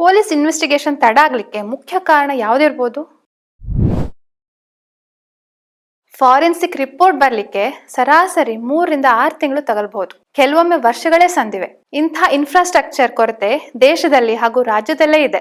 Police investigation ತಡ ಆಗ್ಲಿಕ್ಕೆ ಮುಖ್ಯ ಕಾರಣ ಯಾವ್ದಿರ್ಬೋದು ಫಾರೆನ್ಸಿಕ್ ರಿಪೋರ್ಟ್ ಬರ್ಲಿಕ್ಕೆ ಸರಾಸರಿ ಮೂರರಿಂದ ಆರು ತಿಂಗಳು ತಗಲ್ಬಹುದು ಕೆಲವೊಮ್ಮೆ ವರ್ಷಗಳೇ ಸಂದಿವೆ. ಇಂಥ ಇನ್ಫ್ರಾಸ್ಟ್ರಕ್ಚರ್ ಕೊರತೆ ದೇಶದಲ್ಲಿ ಹಾಗೂ ರಾಜ್ಯದಲ್ಲೇ ಇದೆ.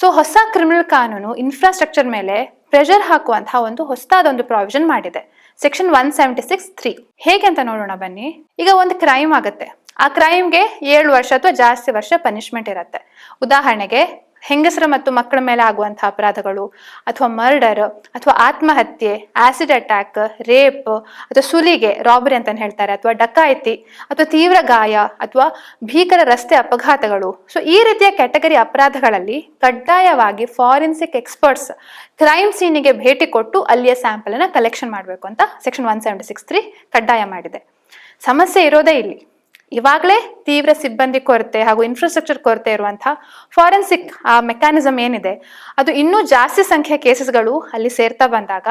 ಸೊ ಹೊಸ ಕ್ರಿಮಿನಲ್ ಕಾನೂನು ಇನ್ಫ್ರಾಸ್ಟ್ರಕ್ಚರ್ ಮೇಲೆ ಪ್ರೆಷರ್ ಹಾಕುವಂತಹ ಒಂದು ಹೊಸದಾದ ಒಂದು ಪ್ರಾವಿಷನ್ ಮಾಡಿದೆ. Section one seventy six three ಹೇಗೆ ಅಂತ ನೋಡೋಣ ಬನ್ನಿ. ಈಗ ಒಂದು ಕ್ರೈಮ್ ಆಗುತ್ತೆ. ಆ ಕ್ರೈಮ್ಗೆ ಏಳು ವರ್ಷ ಅಥವಾ ಜಾಸ್ತಿ ವರ್ಷ ಪನಿಷ್ಮೆಂಟ್ ಇರುತ್ತೆ. ಉದಾಹರಣೆಗೆ, ಹೆಂಗಸರ ಮತ್ತು ಮಕ್ಕಳ ಮೇಲೆ ಆಗುವಂತಹ ಅಪರಾಧಗಳು ಅಥವಾ ಮರ್ಡರ್ ಅಥವಾ ಆತ್ಮಹತ್ಯೆ ಆಸಿಡ್ ಅಟ್ಯಾಕ್ ರೇಪ್ ಅಥವಾ ಸುಲಿಗೆ ರಾಬರಿ ಅಂತ ಹೇಳ್ತಾರೆ, ಅಥವಾ ಡಕಾಯಿತಿ ಅಥವಾ ತೀವ್ರ ಗಾಯ ಅಥವಾ ಭೀಕರ ರಸ್ತೆ ಅಪಘಾತಗಳು. ಸೊ ಈ ರೀತಿಯ ಕ್ಯಾಟಗರಿ ಅಪರಾಧಗಳಲ್ಲಿ ಕಡ್ಡಾಯವಾಗಿ ಫಾರೆನ್ಸಿಕ್ ಎಕ್ಸ್ಪರ್ಟ್ಸ್ ಕ್ರೈಮ್ ಸೀನಿಗೆ ಭೇಟಿ ಕೊಟ್ಟು ಅಲ್ಲಿಯ ಸ್ಯಾಂಪಲ್ ಅನ್ನ ಕಲೆಕ್ಷನ್ ಮಾಡಬೇಕು ಅಂತ section one seventy six three ಕಡ್ಡಾಯ ಮಾಡಿದೆ. ಸಮಸ್ಯೆ ಇರೋದೇ ಇಲ್ಲಿ. ಇವಾಗಲೇ ತೀವ್ರ ಸಿಬ್ಬಂದಿ ಕೊರತೆ ಹಾಗೂ ಇನ್ಫ್ರಾಸ್ಟ್ರಕ್ಚರ್ ಕೊರತೆ ಇರುವಂತಹ ಫಾರೆನ್ಸಿಕ್ ಆ ಮೆಕ್ಯಾನಿಸಮ್ ಏನಿದೆ, ಅದು ಇನ್ನೂ ಜಾಸ್ತಿ ಸಂಖ್ಯೆಯ ಕೇಸಸ್ಗಳು ಅಲ್ಲಿ ಸೇರ್ತಾ ಬಂದಾಗ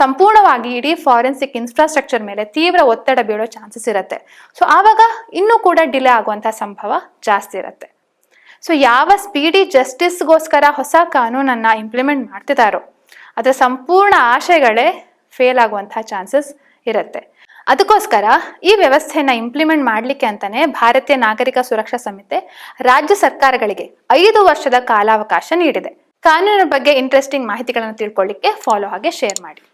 ಸಂಪೂರ್ಣವಾಗಿ ಇಡೀ ಫಾರೆನ್ಸಿಕ್ ಇನ್ಫ್ರಾಸ್ಟ್ರಕ್ಚರ್ ಮೇಲೆ ತೀವ್ರ ಒತ್ತಡ ಬೀಳೋ ಚಾನ್ಸಸ್ ಇರುತ್ತೆ. ಸೊ ಆವಾಗ ಇನ್ನೂ ಕೂಡ ಡಿಲೇ ಆಗುವಂತಹ ಸಂಭವ ಜಾಸ್ತಿ ಇರುತ್ತೆ. ಸೊ ಯಾವ ಸ್ಪೀಡಿ ಜಸ್ಟಿಸ್ಗೋಸ್ಕರ ಹೊಸ ಕಾನೂನನ್ನ ಇಂಪ್ಲಿಮೆಂಟ್ ಮಾಡ್ತಿದ್ದಾರೋ ಅದರ ಸಂಪೂರ್ಣ ಆಶಯಗಳೇ ಫೇಲ್ ಆಗುವಂತಹ ಚಾನ್ಸಸ್ ಇರುತ್ತೆ. ಅದಕ್ಕೋಸ್ಕರ ಈ ವ್ಯವಸ್ಥೆಯನ್ನ ಇಂಪ್ಲಿಮೆಂಟ್ ಮಾಡಲಿಕ್ಕೆ ಅಂತಾನೆ ಭಾರತೀಯ ನಾಗರಿಕ ಸುರಕ್ಷಾ ಸಂಹಿತೆ ರಾಜ್ಯ ಸರ್ಕಾರಗಳಿಗೆ ಐದು ವರ್ಷದ ಕಾಲಾವಕಾಶ ನೀಡಿದೆ. ಕಾನೂನಿನ ಬಗ್ಗೆ ಇಂಟ್ರೆಸ್ಟಿಂಗ್ ಮಾಹಿತಿಗಳನ್ನು ತಿಳ್ಕೊಳ್ಳಿಕ್ಕೆ ಫಾಲೋ ಹಾಗೆ ಶೇರ್ ಮಾಡಿ.